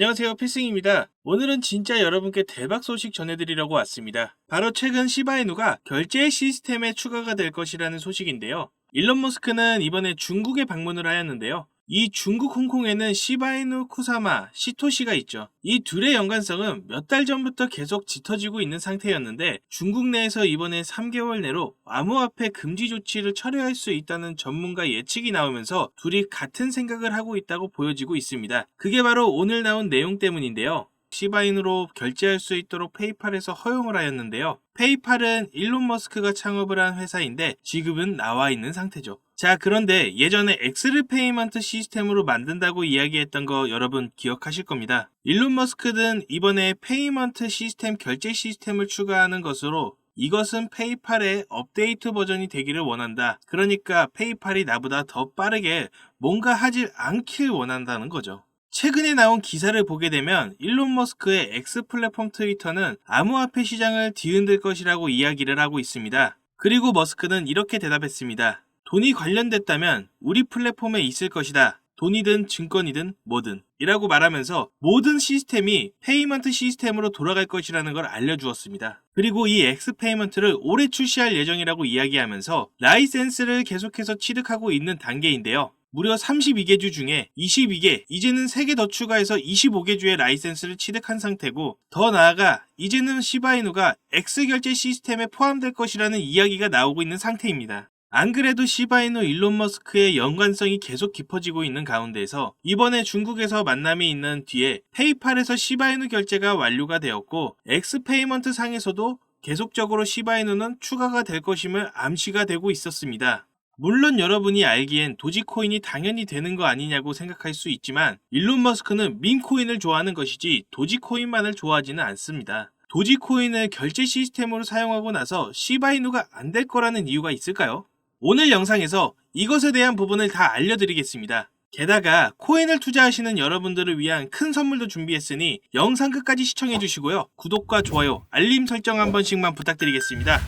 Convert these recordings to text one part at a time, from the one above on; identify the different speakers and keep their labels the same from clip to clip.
Speaker 1: 안녕하세요 필승입니다. 오늘은 진짜 여러분께 대박 소식 전해드리려고 왔습니다. 바로 최근 시바이누가 결제 시스템에 추가가 될 것이라는 소식인데요. 일론 머스크는 이번에 중국에 방문을 하였는데요. 이 중국 홍콩에는 시바이누 쿠사마, 시토시가 있죠. 이 둘의 연관성은 몇 달 전부터 계속 짙어지고 있는 상태였는데 중국 내에서 이번에 3개월 내로 암호화폐 금지 조치를 철회할 수 있다는 전문가 예측이 나오면서 둘이 같은 생각을 하고 있다고 보여지고 있습니다. 그게 바로 오늘 나온 내용 때문인데요. 시바인으로 결제할 수 있도록 페이팔에서 허용을 하였는데요. 페이팔은 일론 머스크가 창업을 한 회사인데 지금은 나와 있는 상태죠. 자, 그런데 예전에 엑스르 페이먼트 시스템으로 만든다고 이야기했던 거 여러분 기억하실 겁니다. 일론 머스크는 이번에 페이먼트 시스템 결제 시스템을 추가하는 것으로 이것은 페이팔의 업데이트 버전이 되기를 원한다. 그러니까 페이팔이 나보다 더 빠르게 뭔가 하질 않길 원한다는 거죠. 최근에 나온 기사를 보게 되면 일론 머스크의 X 플랫폼 트위터는 암호화폐 시장을 뒤흔들 것이라고 이야기를 하고 있습니다. 그리고 머스크는 이렇게 대답했습니다. 돈이 관련됐다면 우리 플랫폼에 있을 것이다. 돈이든 증권이든 뭐든 이라고 말하면서 모든 시스템이 페이먼트 시스템으로 돌아갈 것이라는 걸 알려주었습니다. 그리고 이 X 페이먼트를 올해 출시할 예정이라고 이야기하면서 라이센스를 계속해서 취득하고 있는 단계인데요. 무려 32개 주 중에 22개, 이제는 3개 더 추가해서 25개 주의 라이센스를 취득한 상태고, 더 나아가 이제는 시바이누가 X 결제 시스템에 포함될 것이라는 이야기가 나오고 있는 상태입니다. 안 그래도 시바이누 일론 머스크의 연관성이 계속 깊어지고 있는 가운데에서 이번에 중국에서 만남이 있는 뒤에 페이팔에서 시바이누 결제가 완료가 되었고 엑스페이먼트 상에서도 계속적으로 시바이누는 추가가 될 것임을 암시가 되고 있었습니다. 물론 여러분이 알기엔 도지코인이 당연히 되는 거 아니냐고 생각할 수 있지만 일론 머스크는 밈코인을 좋아하는 것이지 도지코인만을 좋아하지는 않습니다. 도지코인을 결제 시스템으로 사용하고 나서 시바이누가 안 될 거라는 이유가 있을까요? 오늘 영상에서 이것에 대한 부분을 다 알려드리겠습니다. 게다가 코인을 투자하시는 여러분들을 위한 큰 선물도 준비했으니 영상 끝까지 시청해 주시고요. 구독과 좋아요, 알림 설정 한 번씩만 부탁드리겠습니다.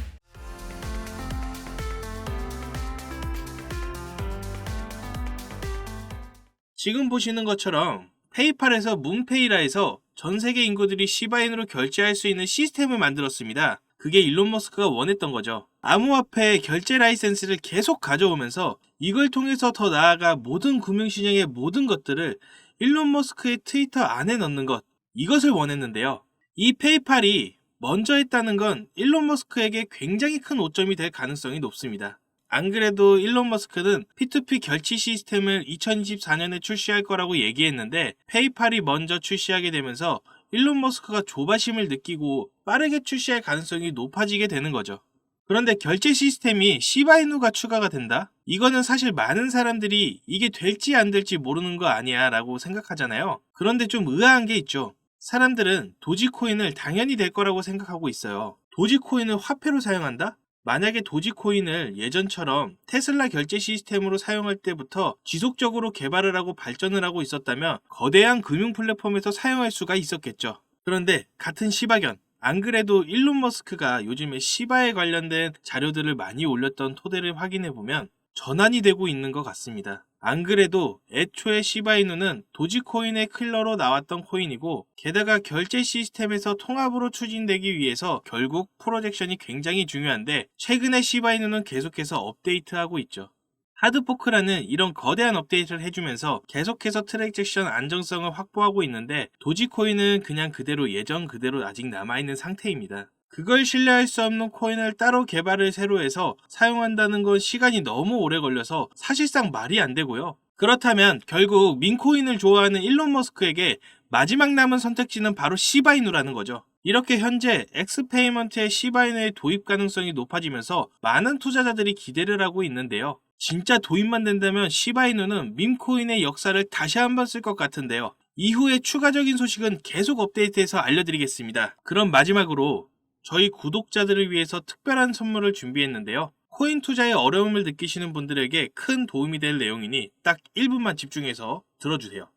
Speaker 1: 지금 보시는 것처럼 페이팔에서 문페이라에서 전 세계 인구들이 시바인으로 결제할 수 있는 시스템을 만들었습니다. 그게 일론 머스크가 원했던 거죠. 암호화폐 결제 라이센스를 계속 가져오면서 이걸 통해서 더 나아가 모든 금융시장의 모든 것들을 일론 머스크의 트위터 안에 넣는 것, 이것을 원했는데요. 이 페이팔이 먼저 했다는 건 일론 머스크에게 굉장히 큰 오점이 될 가능성이 높습니다. 안 그래도 일론 머스크는 P2P 결제 시스템을 2024년에 출시할 거라고 얘기했는데 페이팔이 먼저 출시하게 되면서 일론 머스크가 조바심을 느끼고 빠르게 출시할 가능성이 높아지게 되는 거죠. 그런데 결제 시스템이 시바이누가 추가가 된다? 이거는 사실 많은 사람들이 이게 될지 안 될지 모르는 거 아니야 라고 생각하잖아요. 그런데 좀 의아한 게 있죠. 사람들은 도지코인을 당연히 될 거라고 생각하고 있어요. 도지코인을 화폐로 사용한다? 만약에 도지코인을 예전처럼 테슬라 결제 시스템으로 사용할 때부터 지속적으로 개발을 하고 발전을 하고 있었다면 거대한 금융 플랫폼에서 사용할 수가 있었겠죠. 그런데 같은 시바견, 안 그래도 일론 머스크가 요즘에 시바에 관련된 자료들을 많이 올렸던 토대를 확인해 보면 전환이 되고 있는 것 같습니다. 안 그래도 애초에 시바이누는 도지코인의 클러로 나왔던 코인이고 게다가 결제 시스템에서 통합으로 추진되기 위해서 결국 프로젝션이 굉장히 중요한데 최근에 시바이누는 계속해서 업데이트하고 있죠. 하드포크라는 이런 거대한 업데이트를 해주면서 계속해서 트랜잭션 안정성을 확보하고 있는데 도지코인은 그냥 그대로 예전 그대로 아직 남아있는 상태입니다. 그걸 신뢰할 수 없는 코인을 따로 개발을 새로 해서 사용한다는 건 시간이 너무 오래 걸려서 사실상 말이 안 되고요. 그렇다면 결국 민코인을 좋아하는 일론 머스크에게 마지막 남은 선택지는 바로 시바이누라는 거죠. 이렇게 현재 엑스페이먼트의 시바이누의 도입 가능성이 높아지면서 많은 투자자들이 기대를 하고 있는데요. 진짜 도입만 된다면 시바이누는 밈코인의 역사를 다시 한번 쓸 것 같은데요. 이후에 추가적인 소식은 계속 업데이트해서 알려드리겠습니다. 그럼 마지막으로 저희 구독자들을 위해서 특별한 선물을 준비했는데요. 코인 투자에 어려움을 느끼시는 분들에게 큰 도움이 될 내용이니 딱 1분만 집중해서 들어주세요.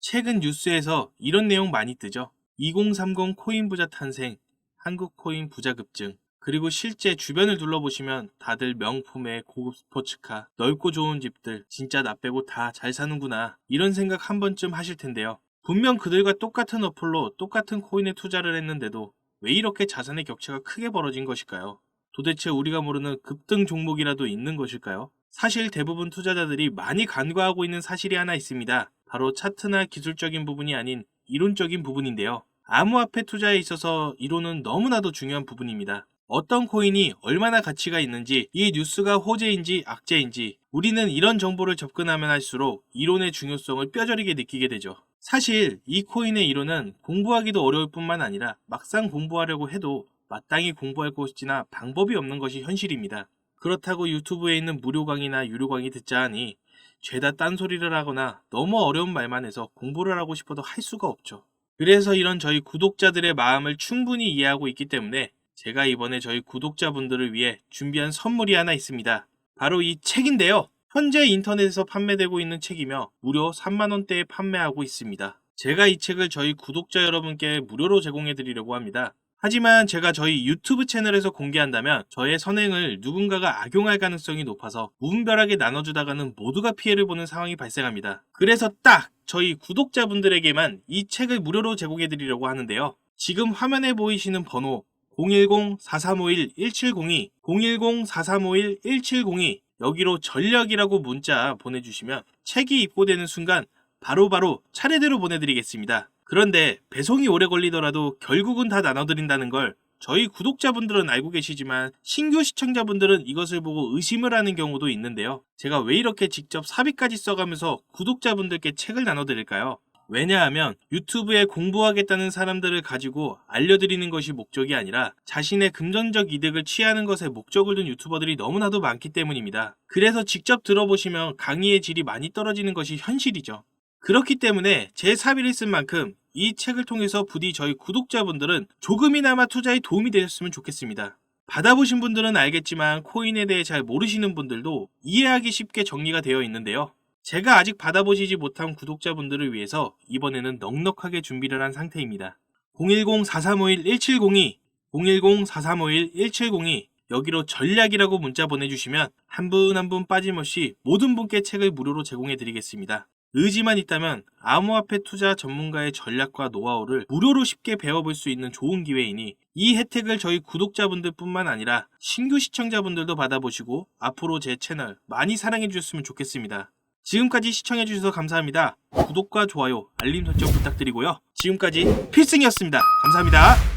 Speaker 1: 최근 뉴스에서 이런 내용 많이 뜨죠. 2030 코인 부자 탄생, 한국 코인 부자 급증, 그리고 실제 주변을 둘러보시면 다들 명품의 고급 스포츠카, 넓고 좋은 집들, 진짜 나 빼고 다 잘 사는구나. 이런 생각 한 번쯤 하실 텐데요. 분명 그들과 똑같은 어플로 똑같은 코인에 투자를 했는데도 왜 이렇게 자산의 격차가 크게 벌어진 것일까요? 도대체 우리가 모르는 급등 종목이라도 있는 것일까요? 사실 대부분 투자자들이 많이 간과하고 있는 사실이 하나 있습니다. 바로 차트나 기술적인 부분이 아닌 이론적인 부분인데요. 암호화폐 투자에 있어서 이론은 너무나도 중요한 부분입니다. 어떤 코인이 얼마나 가치가 있는지, 이 뉴스가 호재인지 악재인지, 우리는 이런 정보를 접근하면 할수록 이론의 중요성을 뼈저리게 느끼게 되죠. 사실 이 코인의 이론은 공부하기도 어려울 뿐만 아니라 막상 공부하려고 해도 마땅히 공부할 곳이나 방법이 없는 것이 현실입니다. 그렇다고 유튜브에 있는 무료 강의나 유료 강의 듣자 하니 죄다 딴소리를 하거나 너무 어려운 말만 해서 공부를 하고 싶어도 할 수가 없죠. 그래서 이런 저희 구독자들의 마음을 충분히 이해하고 있기 때문에 제가 이번에 저희 구독자분들을 위해 준비한 선물이 하나 있습니다. 바로 이 책인데요. 현재 인터넷에서 판매되고 있는 책이며 무려 3만원대에 판매하고 있습니다. 제가 이 책을 저희 구독자 여러분께 무료로 제공해 드리려고 합니다. 하지만 제가 저희 유튜브 채널에서 공개한다면 저의 선행을 누군가가 악용할 가능성이 높아서 무분별하게 나눠주다가는 모두가 피해를 보는 상황이 발생합니다. 그래서 딱 저희 구독자분들에게만 이 책을 무료로 제공해 드리려고 하는데요. 지금 화면에 보이시는 번호 010-4351-1702, 010-4351-1702 여기로 전력이라고 문자 보내주시면 책이 입고되는 순간 바로 바로 차례대로 보내드리겠습니다. 그런데 배송이 오래 걸리더라도 결국은 다 나눠드린다는 걸 저희 구독자분들은 알고 계시지만 신규 시청자분들은 이것을 보고 의심을 하는 경우도 있는데요. 제가 왜 이렇게 직접 사비까지 써가면서 구독자분들께 책을 나눠드릴까요? 왜냐하면 유튜브에 공부하겠다는 사람들을 가지고 알려드리는 것이 목적이 아니라 자신의 금전적 이득을 취하는 것에 목적을 둔 유튜버들이 너무나도 많기 때문입니다. 그래서 직접 들어보시면 강의의 질이 많이 떨어지는 것이 현실이죠. 그렇기 때문에 제 사비를 쓴 만큼 이 책을 통해서 부디 저희 구독자분들은 조금이나마 투자에 도움이 되셨으면 좋겠습니다. 받아보신 분들은 알겠지만 코인에 대해 잘 모르시는 분들도 이해하기 쉽게 정리가 되어 있는데요. 제가 아직 받아보시지 못한 구독자분들을 위해서 이번에는 넉넉하게 준비를 한 상태입니다. 010-4351-1702, 010-4351-1702 여기로 전략이라고 문자 보내주시면 한분 한분 빠짐없이 모든 분께 책을 무료로 제공해 드리겠습니다. 의지만 있다면 암호화폐 투자 전문가의 전략과 노하우를 무료로 쉽게 배워볼 수 있는 좋은 기회이니 이 혜택을 저희 구독자분들 뿐만 아니라 신규 시청자분들도 받아보시고 앞으로 제 채널 많이 사랑해 주셨으면 좋겠습니다. 지금까지 시청해 주셔서 감사합니다. 구독과 좋아요, 알림 설정 부탁드리고요. 지금까지 필승이었습니다. 감사합니다.